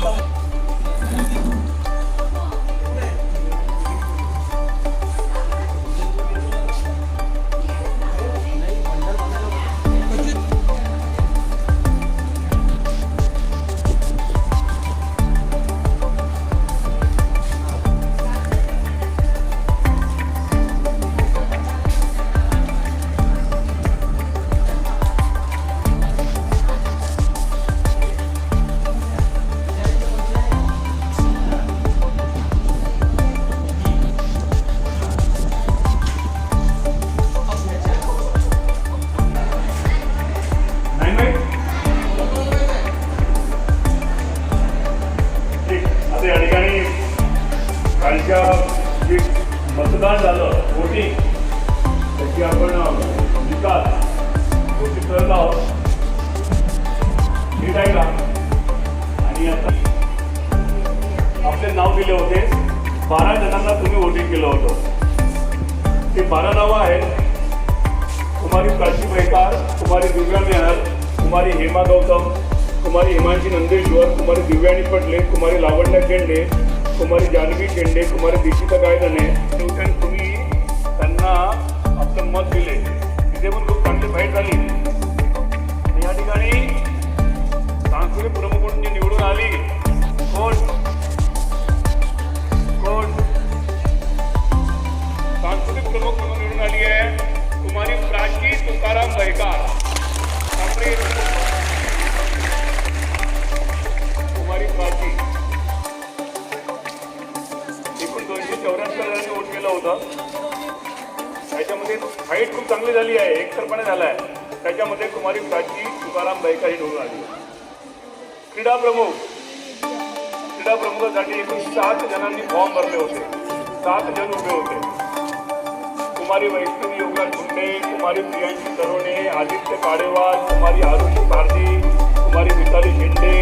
Bye. कालच्या जे मतदान झालं वोटिंग त्याची आपण निकाल घोषित करत आहोत. ठीक आहे का? आणि आता आपले नाव दिले होते. बारा जणांना तुम्ही वोटिंग केलं होतं. ते बारा नावं आहेत. कुमारी प्राची मैकार कुमारी दिव्या मेहर कुमारी हेमा गौतम कुमारी हिमांशी नंदेश्वर कुमारी दिव्यानी पटले कुमारी लावण्या खेंडे कुमारी जानवी शेंडे कुमारी दीक्षिता गायधने होतं. त्याच्यामध्ये फाईट खूप चांगली झाली आहे एकतर्फाने झाला आहे त्याच्यामध्ये कुमारी प्राची तुकाराम बायका ही निवडून आली. क्रीडा प्रमुख. क्रीडा प्रमुखासाठी एकूण सात जणांनी फॉर्म भरले होते. सात जण उभे होते. कुमारी वैष्णवी योगराज कुंडे कुमारी प्रियांशी तरुणे आदित्य काडेवाल कुमारी आरुषी भारती कुमारी मिताली शिंदे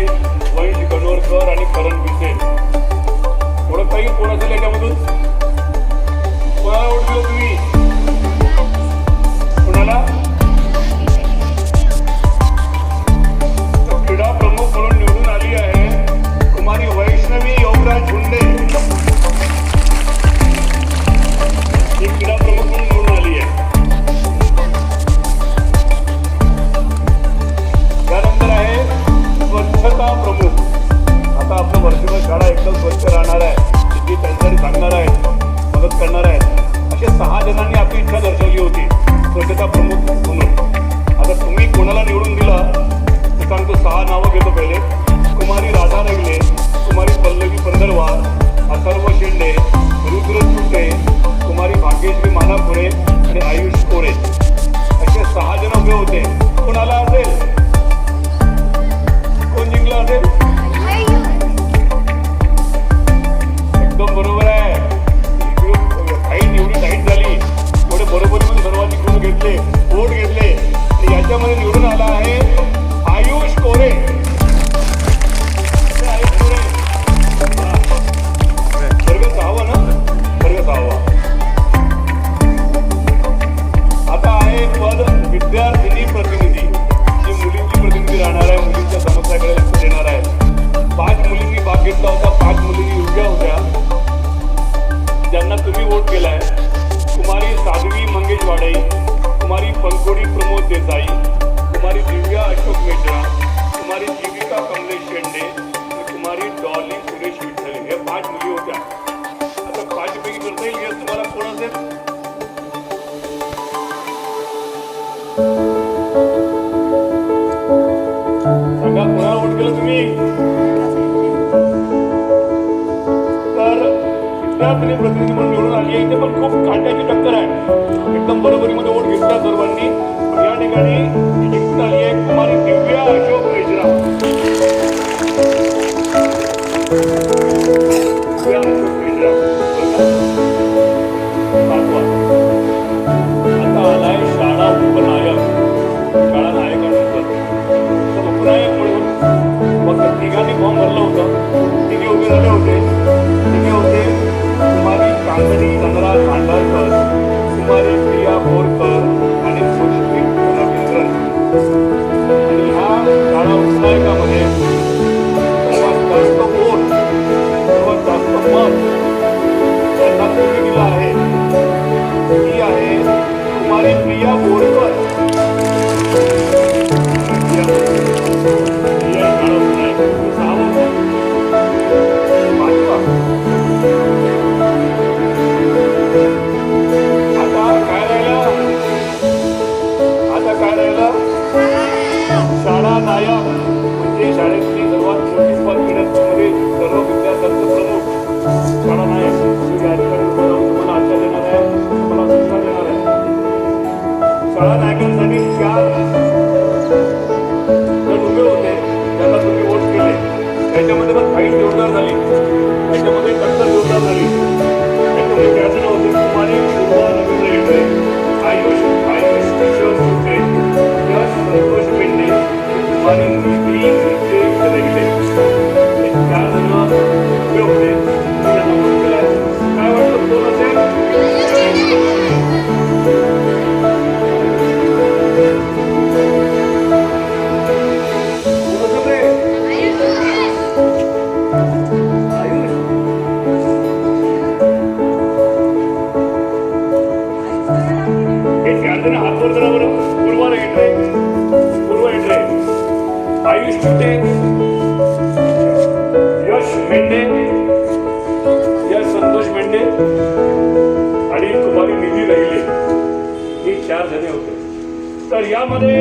वैश गणोरकर आणि करण पिसे थोडं काही कोण असेल याच्यामधून world with me. Desai Kumari Divya Ashok Meshra Kumari Jivika Kamlesh Shende Kumari Dolly Venga, por ejemplo. त्याच्यामध्ये टक्कर योजना झाली आणि कुमारी निधी राहिले ही चार जणे होते. तर यामध्ये?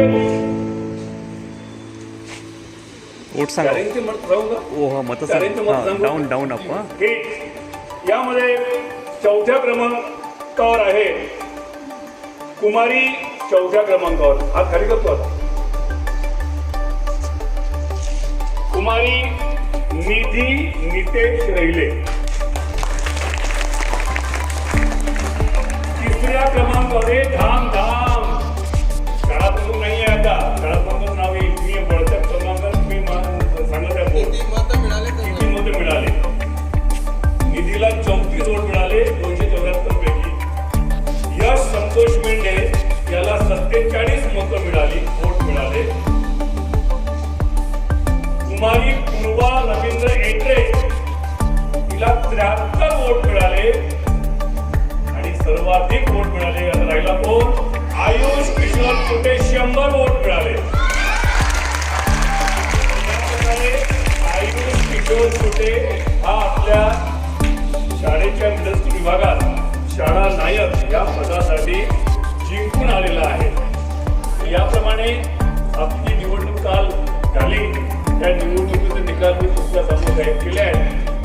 डाऊन डाऊन अप हा हे यामध्ये चौथ्या क्रमांकावर आहे. कुमारी चौथ्या क्रमांकावर. हा खाली करतो आता. कुमारी निधी नितेश रहिले. तिसऱ्या क्रमांकावर आहे धाम धाम शाळा प्रमुख नाही आहे आता. शाळा प्रमुख नाव. येईल मी वळत्या क्रमांकात मी सांगत आहे किती मतं मिळाले निधीला चौतीस वोट मिळाले दोनशे चौऱ्याहत्तर पैकी. यश संतोष मेंढे याला सत्तेचाळीस मतं मिळाली वोट मिळाले. कुमारी पूर्वा रवींद्र एट्रे तिला त्र्याहत्तर वोट मिळाले. सर्वाधिक वोट मिळाले. राहिला कोण? आयुष किशोर कुठे शंभर वोट मिळाले. आयुष किशोर कुठे हा आपल्या शाळेच्या मिडल स्कूल विभागात शाळा नायक या पदासाठी जिंकून आलेला आहे. याप्रमाणे आपली निवडणूक काल झाली. त्या निवडणुकीचे निकाल मी तुमच्यासमोर जाहीर केले आहेत.